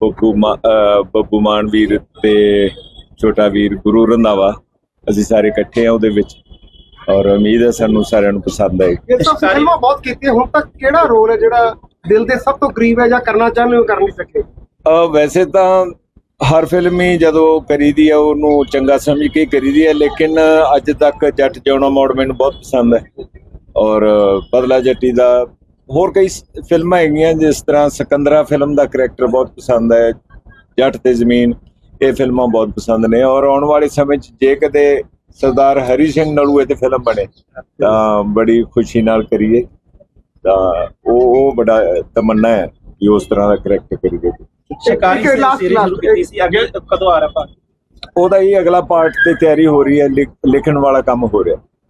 ਬੱਬੂ ਮਾ- ਅਹ ਬੱਬੂ ਮਾਨ ਵੀਰ ਤੇ ਛੋਟਾ ਵੀਰ ਗੁਰੂ ਰੰਧਾਵਾ ਅਸੀਂ ਸਾਰੇ ਇਕੱਠੇ ਆ ਉਹਦੇ ਵਿੱਚ। ਔਰ ਉਮੀਦ ਹੈ ਸਾਨੂੰ ਸਾਰਿਆਂ ਨੂੰ ਪਸੰਦ ਆਏ ਇਹ ਸਭ ਫਿਲਮਾਂ ਬਹੁਤ ਕੀਤੀਆਂ ਹੁਣ ਤੱਕ ਕਿਹੜਾ ਰੋਲ ਹੈ ਜਿਹੜਾ ਦਿਲ ਦੇ ਸਭ ਤੋਂ ਕਰੀਬ ਹੈ ਜਾਂ ਕਰਨਾ ਚਾਹੁੰਦੇ ਹੋ ਕਰ ਨਹੀਂ ਸਕੇ? ਅ ਵੈਸੇ ਤਾਂ ਹਰ ਫਿਲਮ ਹੀ ਜਦੋਂ ਕਰੀਦੀ ਹੈ ਉਹਨੂੰ ਚੰਗਾ ਸਮਝ ਕੇ ਕਰੀਦੀ ਹੈ ਲੇਕਿਨ ਅੱਜ ਤੱਕ ਜੱਟ ਜਿਉਣਾ ਮੋੜ ਮੈਨੂੰ ਬਹੁਤ ਪਸੰਦ ਹੈ। ਔਰ ਬਦਲਾ ਜੱਟੀ ਦਾ ਹੋਰ ਕਈ ਫਿਲਮਾਂ ਹੈਗੀਆਂ ਜਿਸ ਤਰ੍ਹਾਂ ਸਿਕੰਦਰਾ ਫਿਲਮ ਦਾ ਕਰੈਕਟਰ ਬਹੁਤ ਪਸੰਦ ਹੈ ਜੱਟ ਤੇ ਜ਼ਮੀਨ ਇਹ ਫਿਲਮਾਂ ਬਹੁਤ ਪਸੰਦ ਨੇ ਔਰ ਆਉਣ ਵਾਲੇ ਸਮੇਂ 'ਚ ਜੇ ਕਦੇ ਸਰਦਾਰ ਹਰੀ ਸਿੰਘ ਨਲੂਏ ਤੇ ਫਿਲਮ ਬਣੇ ਤਾਂ ਬੜੀ ਖੁਸ਼ੀ ਨਾਲ ਕਰੀਏ ਤਾਂ ਉਹ ਉਹ ਬੜਾ ਤਮੰਨਾ ਹੈ ਕਿ ਉਸ ਤਰ੍ਹਾਂ ਦਾ ਕਰੈਕਟਰ ਕਰੀਏ। ਸ਼ਿਕਾਰੀ ਇੱਕ last- ਸੀਰੀਜ਼ ਸ਼ੁਰੂ last, ਕੀਤੀ ਸੀ ਅੱਗੇ ਕਦੋਂ ਆ ਰਿਹਾ ਭਾਗ ਉਹਦਾ ਹੀ ਅਗਲਾ ਪਾਰਟ ਤੇ ਤਿਆਰੀ ਹੋ ਰਹੀ ਹੈ ਲਿਖ- ਲਿਖਣ ਵਾਲਾ ਕੰਮ ਹੋ ਰਿਹਾ।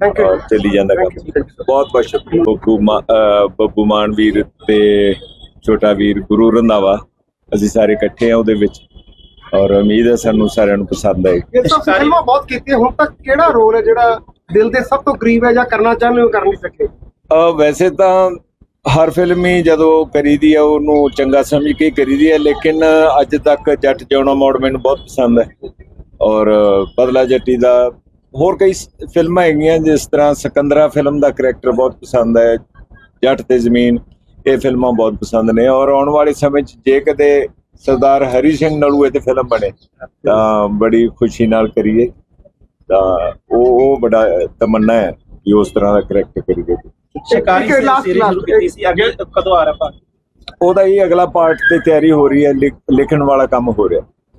ਥੈਂਕ ਯੂ ਔਰ ਚੱਲੀ ਜਾਂਦਾ ਕੰਮ। ਬਹੁਤ ਬਹੁਤ ਸ਼ੁਕਰੀਆ। ਬੱਬੂ ਮਾ- ਅਹ ਬੱਬੂ ਮਾਨ ਵੀਰ ਤੇ ਛੋਟਾ ਵੀਰ ਗੁਰੂ ਰੰਧਾਵਾ। ਅਸੀਂ ਸਾਰੇ ਇਕੱਠੇ ਆ ਉਹਦੇ ਵਿੱਚ। ਔਰ ਉਮੀਦ ਹੈ ਸਾਨੂੰ ਸਾਰਿਆਂ ਨੂੰ ਪਸੰਦ ਆਏ। ਇਹ ਸਭ ਫਿਲਮਾਂ ਬਹੁਤ ਕੀਤੀਆਂ। ਹੁਣ ਤੱਕ ਕਿਹੜਾ ਰੋਲ ਹੈ ਜਿਹੜਾ ਦਿਲ ਦੇ ਸਭ ਤੋਂ ਕਰੀਬ ਹੈ ਜਾਂ ਕਰਨਾ ਚਾਹੁੰਦੇ ਹੋ ਕਰ ਨਹੀਂ ਸਕੇ? ਅ ਵੈਸੇ ਤਾਂ ਹਰ ਫਿਲਮ ਹੀ ਜਦੋਂ ਕਰੀਦੀ ਹੈ ਉਹਨੂੰ ਚੰਗਾ ਸਮਝ ਕੇ ਹੀ ਕਰੀਦੀ ਹੈ ਲੇਕਿਨ ਅੱਜ ਤੱਕ ਜੱਟ ਜਿਉਣਾ ਮੋੜ ਮੈਨੂੰ ਬਹੁਤ ਪਸੰਦ ਹੈ। ਔਰ ਬਦਲਾ ਜੱਟੀ ਦਾ ਹੋਰ ਕਈ ਫਿਲਮਾਂ ਹੈਗੀਆਂ ਜਿਸ ਤਰ੍ਹਾਂ ਸਿਕੰਦਰਾ ਫਿਲਮ ਦਾ ਕਰੈਕਟਰ ਬਹੁਤ ਪਸੰਦ ਹੈ ਜੱਟ ਤੇ ਜ਼ਮੀਨ ਇਹ ਫਿਲਮਾਂ ਬਹੁਤ ਪਸੰਦ ਨੇ ਔਰ ਆਉਣ ਵਾਲੇ ਸਮੇਂ 'ਚ ਜੇ ਕਦੇ ਸਰਦਾਰ ਹਰੀ ਸਿੰਘ ਨਲੂਏ ਤੇ ਫਿਲਮ ਬਣੇ ਤਾਂ ਬੜੀ ਖੁਸ਼ੀ ਨਾਲ ਕਰੀਏ ਤਾਂ ਉਹ ਉਹ ਬੜਾ ਤਮੰਨਾ ਹੈ ਕਿ ਉਸ ਤਰ੍ਹਾਂ ਦਾ ਕਰੈਕਟਰ ਕਰੀਏ। ਸ਼ਿਕਾਰੀ ਸੀਰੀਜ਼ ਸ਼ੁਰੂ ਕੀਤੀ ਸੀ ਅੱਗੇ ਕਦੋਂ ਆ ਰਿਹਾ ਭਾਗ ਉਹਦਾ ਹੀ ਅਗਲਾ ਪਾਰਟ ਤੇ ਤਿਆਰੀ ਹੋ ਰਹੀ ਹੈ ਲਿਖ- ਲਿਖਣ ਵਾਲਾ ਕੰਮ ਹੋ ਰਿਹਾ।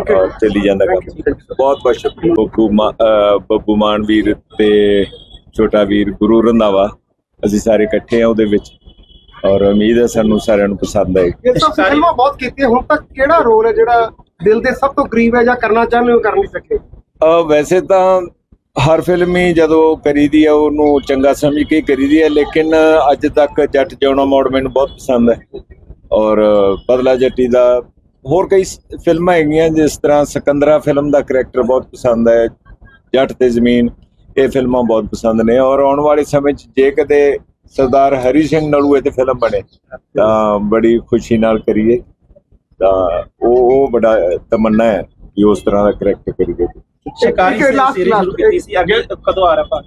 ਚੱਲੀ ਜਾਂਦਾ ਕੰਮ। ਬਹੁਤ ਬਹੁਤ ਸ਼ੁਕਰੀਆ। ਬੱਬੂ ਬੱਬੂ ਮਾਨ ਵੀਰ ਤੇ ਛੋਟਾ ਵੀਰ ਗੁਰੂ ਰੰਧਾਵਾ। ਅਸੀਂ ਸਾਰੇ ਇਕੱਠੇ ਆ ਉਹਦੇ ਵਿੱਚ। ਔਰ ਉਮੀਦ ਹੈ ਸਾਨੂੰ ਸਾਰਿਆਂ ਨੂੰ ਪਸੰਦ ਆਏ ਇਹ ਸਭ ਫਿਲਮਾਂ ਬਹੁਤ ਕੀਤੀਆਂ। ਹੁਣ ਤੱਕ ਕਿਹੜਾ ਰੋਲ ਹੈ ਜਿਹੜਾ ਦਿਲ ਦੇ ਸਭ ਤੋਂ ਕਰੀਬ ਹੈ ਜਾਂ ਕਰਨਾ ਚਾਹੁੰਦੇ ਹੋ ਕਰ ਨਹੀਂ ਸਕੇ? ਅ ਵੈਸੇ ਤਾਂ ਹਰ ਫਿਲਮ ਹੀ ਜਦੋਂ ਕਰੀਦੀ ਹੈ ਉਹਨੂੰ ਚੰਗਾ ਸਮਝ ਕੇ ਕਰੀਦੀ ਹੈ ਲੇਕਿਨ ਅੱਜ ਤੱਕ ਜੱਟ ਜਿਉਣਾ ਮੋੜ ਮੈਨੂੰ ਬਹੁਤ ਪਸੰਦ ਹੈ। ਔਰ ਬਦਲਾ ਜੱਟੀ ਦਾ ਹੋਰ ਕਈ ਫਿਲਮਾਂ ਹੈਗੀਆਂ ਜਿਸ ਤਰ੍ਹਾਂ ਸਿਕੰਦਰਾ ਫਿਲਮ ਦਾ ਕਰੈਕਟਰ ਬਹੁਤ ਪਸੰਦ ਹੈ ਜੱਟ ਤੇ ਜ਼ਮੀਨ ਇਹ ਫਿਲਮਾਂ ਬਹੁਤ ਪਸੰਦ ਨੇ ਔਰ ਆਉਣ ਵਾਲੇ ਸਮੇਂ 'ਚ ਜੇ ਕਦੇ ਸਰਦਾਰ ਹਰੀ ਸਿੰਘ ਨਲੂਏ ਤੇ ਫਿਲਮ ਬਣੇ ਤਾਂ ਬੜੀ ਖੁਸ਼ੀ ਨਾਲ ਕਰੀਏ ਤਾਂ ਉਹ ਉਹ ਬੜਾ ਤਮੰਨਾ ਹੈ ਕਿ ਉਸ ਤਰ੍ਹਾਂ ਦਾ ਕਰੈਕਟਰ ਕਰੀਏ। ਸ਼ਿਕਾਰੀ ਇੱਕ last- ਸੀਰੀਜ਼ ਸ਼ੁਰੂ last, ਕੀਤੀ ਸੀ ਅੱਗੇ ਕਦੋਂ ਆ ਰਿਹਾ ਭਾਗ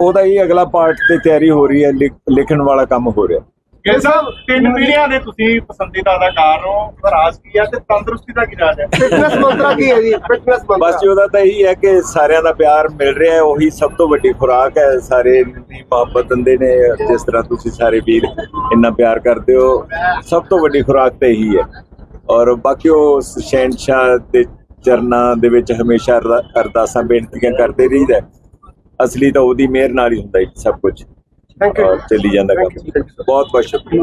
ਉਹਦਾ ਹੀ ਅਗਲਾ ਪਾਰਟ ਤੇ ਤਿਆਰੀ ਹੋ ਰਹੀ ਹੈ ਲਿਖ- ਲਿਖਣ ਵਾਲਾ ਕੰਮ ਹੋ ਰਿਹਾ। ਇਹ ਸਭ ਤਿੰਨ ਪੀੜ੍ਹੀਆਂ ਦੇ ਤੁਸੀਂ ਪਸੰਦੀਦਾ ਅਦਾਕਾਰ ਹੋ ਰਾਜ ਕੀ ਹੈ ਤੇ ਤੰਦਰੁਸਤੀ ਦਾ ਕੀ ਰਾਜ ਹੈ ਫਿਟਨੈਸ ਮੰਤਰਾ ਕੀ ਹੈ ਜੀ? ਫਿਟਨੈਸ ਬਸ ਜੀ ਮੰਤਰਾ ਉਹਦਾ ਤਾਂ ਇਹੀ ਹੈ ਕਿ ਸਾਰਿਆਂ ਦਾ ਪਿਆਰ ਮਿਲ ਰਿਹਾ ਹੈ ਉਹੀ ਸਭ ਤੋਂ ਵੱਡੀ ਖੁਰਾਕ ਹੈ। ਸਾਰੇ ਦੀ ਮੁਹੱਬਤ ਦਿੰਦੇ ਨੇ ਜਿਸ ਤਰ੍ਹਾਂ ਤੁਸੀਂ ਸਾਰੇ ਵੀਰ ਇੰਨਾ ਪਿਆਰ ਕਰਦੇ ਹੋ ਸਭ ਤੋਂ ਵੱਡੀ ਖੁਰਾਕ ਤਾਂ ਇਹੀ ਹੈ। ਔਰ ਬਾਕੀ ਉਹ ਸ਼ਹਿਨशाह ਦੇ ਚਰਨਾਂ ਦੇ ਵਿੱਚ ਹਮੇਸ਼ਾ ਅਰਦਾ- ਅਰਦਾਸਾਂ ਬੇਨਤੀਆਂ ਕਰਦੇ ਰਹੀਦਾ। ਅਸਲੀ ਤਾਂ ਉਹਦੀ ਮਿਹਰ ਨਾਲ ਹੀ ਹੁੰਦਾ ਹੈ ਸਭ ਕੁਝ ਔਰ ਚੱਲੀ ਜਾਂਦਾ ਕੰਮ ਬਹੁਤ ਬਹੁਤ ਸ਼ੁਕਰੀਆ